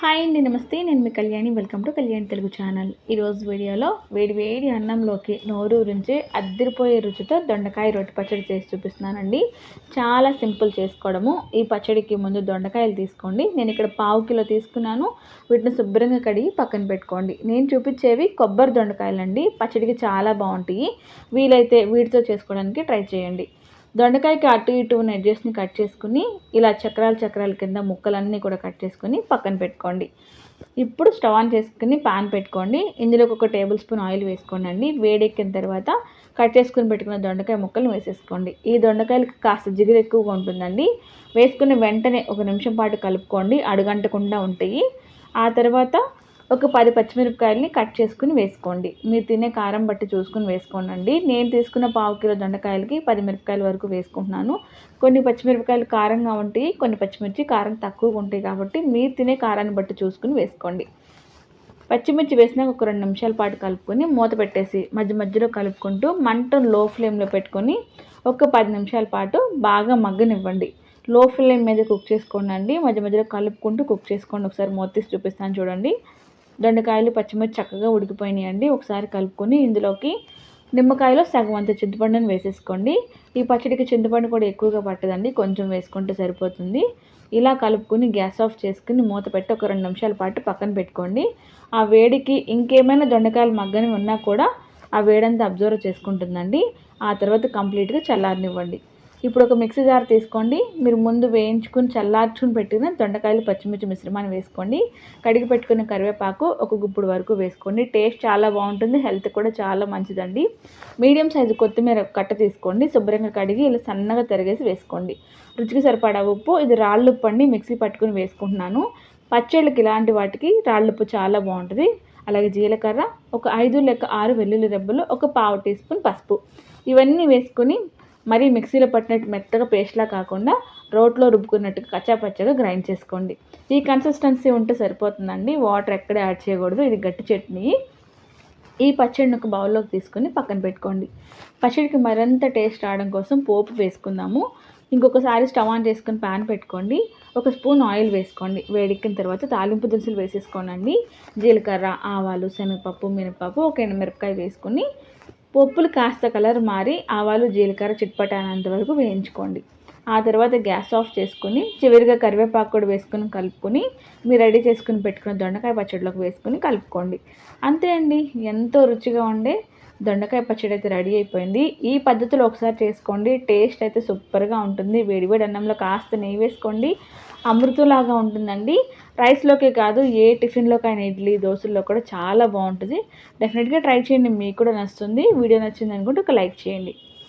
Hi అండి నమస్తే. నేను మీ Kalyani. Welcome to Kalyani Telugu channel. ఈరోజు వీడియోలో వేడి వేడి అన్నంలోకి నోరు అద్దరిపోయే రుచితో దొండకాయ రొట్టె పచ్చడి చేసి చూపిస్తున్నానండి. చాలా సింపుల్ చేసుకోవడము. ఈ పచ్చడికి ముందు దొండకాయలు తీసుకోండి. నేను ఇక్కడ పావు కిలో తీసుకున్నాను. వీటిని శుభ్రంగా కడిగి పక్కన పెట్టుకోండి. నేను చూపించేవి కొబ్బరి దొండకాయలండి. పచ్చడికి చాలా బాగుంటాయి. వీలైతే వీటితో చేసుకోవడానికి ట్రై చేయండి. దొండకాయకి అటు ఇటు ఉన్న ఎడ్జెస్ని కట్ చేసుకుని ఇలా చక్రాలు చక్రాల కింద ముక్కలన్నీ కూడా కట్ చేసుకుని పక్కన పెట్టుకోండి. ఇప్పుడు స్టవ్ ఆన్ చేసుకుని పాన్ పెట్టుకోండి. ఇందులోకి ఒక టేబుల్ స్పూన్ ఆయిల్ వేసుకోండి అండి వేడెక్కిన తర్వాత కట్ చేసుకుని పెట్టుకున్న దొండకాయ ముక్కలు వేసేసుకోండి. ఈ దొండకాయలకు కాస్త జిగురు ఎక్కువగా ఉంటుందండి. వేసుకున్న వెంటనే ఒక నిమిషం పాటు కలుపుకోండి. అడుగంటకుండా ఉంటాయి. ఆ తర్వాత ఒక పది పచ్చిమిరపకాయలని కట్ చేసుకుని వేసుకోండి. మీరు తినే కారం బట్టి చూసుకుని వేసుకోండి నేను తీసుకున్న పావు కిలో దొండకాయలకి పది మిరపకాయల వరకు వేసుకుంటున్నాను. కొన్ని పచ్చిమిరపకాయలు కారంగా ఉంటాయి కొన్ని పచ్చిమిర్చి కారం తక్కువగా ఉంటాయి కాబట్టి మీరు తినే కారాన్ని బట్టి చూసుకుని వేసుకోండి. పచ్చిమిర్చి వేసినాక ఒక రెండు నిమిషాల పాటు కలుపుకొని మూత పెట్టేసి మధ్య మధ్యలో కలుపుకుంటూ మంట లో ఫ్లేమ్లో పెట్టుకొని ఒక పది నిమిషాల పాటు బాగా మగ్గనివ్వండి. లో ఫ్లేమ్ మీద కుక్ చేసుకోండి మధ్య మధ్యలో కలుపుకుంటూ కుక్ చేసుకోండి. ఒకసారి మూత తీసి చూపిస్తాను చూడండి. దొండకాయలు పచ్చిమిర్చి చక్కగా ఉడికిపోయినాయి అండి ఒకసారి కలుపుకొని ఇందులోకి నిమ్మకాయలో సగం అంత చింతపండుని వేసేసుకోండి. ఈ పచ్చడికి చింతపండు కూడా ఎక్కువగా పట్టదండి. కొంచెం వేసుకుంటే సరిపోతుంది. ఇలా కలుపుకొని గ్యాస్ ఆఫ్ చేసుకుని మూత పెట్టి ఒక రెండు నిమిషాల పాటు పక్కన పెట్టుకోండి. ఆ వేడికి ఇంకేమైనా దొండకాయలు మగ్గని ఉన్నా కూడా ఆ వేడంతా అబ్జర్వ్ చేసుకుంటుందండి. ఆ తర్వాత కంప్లీట్గా చల్లారనివ్వండి. ఇప్పుడు ఒక మిక్సీ జార్ తీసుకోండి. మీరు ముందు వేయించుకుని చల్లార్చుకుని పెట్టిన దొండకాయలు పచ్చిమిర్చి మిశ్రమాన్ని వేసుకోండి. కడిగి పెట్టుకున్న కరివేపాకు ఒక గుప్పుడు వరకు వేసుకోండి. టేస్ట్ చాలా బాగుంటుంది. హెల్త్ కూడా చాలా మంచిదండి. మీడియం సైజు కొత్తిమీర కట్ట తీసుకోండి. శుభ్రంగా కడిగి ఇలా సన్నగా తరిగేసి వేసుకోండి. రుచికి సరిపడా ఉప్పు ఇది రాళ్ళు ఉప్పు అండి. మిక్సీ పట్టుకుని వేసుకుంటున్నాను. పచ్చళ్ళకి ఇలాంటి వాటికి రాళ్ళుప్పు చాలా బాగుంటుంది. అలాగే జీలకర్ర ఒక ఐదు లేక ఆరు వెల్లుల్లి రెబ్బలు ఒక పావు టీ స్పూన్ పసుపు. ఇవన్నీ వేసుకుని మరీ మిక్సీలో పట్టినట్టు మెత్తగా పేస్ట్లా కాకుండా రోట్లో రుబ్బుకున్నట్టుగా కచ్చాపచ్చగా గ్రైండ్ చేసుకోండి. ఈ కన్సిస్టెన్సీ ఉంటే సరిపోతుందండి. వాటర్ ఎక్కడ యాడ్ చేయకూడదు. ఇది గట్టి చట్నీ. ఈ పచ్చడిని ఒక బౌల్లోకి తీసుకొని పక్కన పెట్టుకోండి. పచ్చడికి మరింత టేస్ట్ రావడం కోసం పోపు వేసుకుందాము. ఇంకొకసారి స్టవ్ ఆన్ చేసుకుని ప్యాన్ పెట్టుకోండి. ఒక స్పూన్ ఆయిల్ వేసుకోండి. వేడెక్కిన తర్వాత తాలింపు దినుసులు వేసేసుకోనండి. జీలకర్ర ఆవాలు శనగపప్పు మినపప్పు ఒక మిరపకాయ వేసుకొని పప్పులు కాస్త కలర్ మారి ఆవాలు జీలకర్ర చిట్పటానంత వరకు వేయించుకోండి. ఆ తర్వాత గ్యాస్ ఆఫ్ చేసుకుని చివరిగా కరివేపాకు కూడా వేసుకుని కలుపుకొని మీరు రెడీ చేసుకుని పెట్టుకున్న దొండకాయ పచ్చడిలోకి వేసుకుని కలుపుకోండి. అంతే అండి. ఎంతో రుచిగా ఉండే దొండకాయ పచ్చడి అయితే రెడీ అయిపోయింది. ఈ పద్ధతిలో ఒకసారి చేసుకోండి. టేస్ట్ అయితే సూపర్గా ఉంటుంది. వేడివేడి అన్నంలో కాస్త నెయ్యి వేసుకోండి. అమృతంలాగా ఉంటుందండి. రైస్లోకే కాదు ఏ టిఫిన్లోకైనా ఇడ్లీ దోశల్లో కూడా చాలా బాగుంటుంది. డెఫినెట్గా ట్రై చేయండి. మీకు కూడా నచ్చుతుంది. వీడియో నచ్చింది అనుకుంటే ఒక లైక్ చేయండి.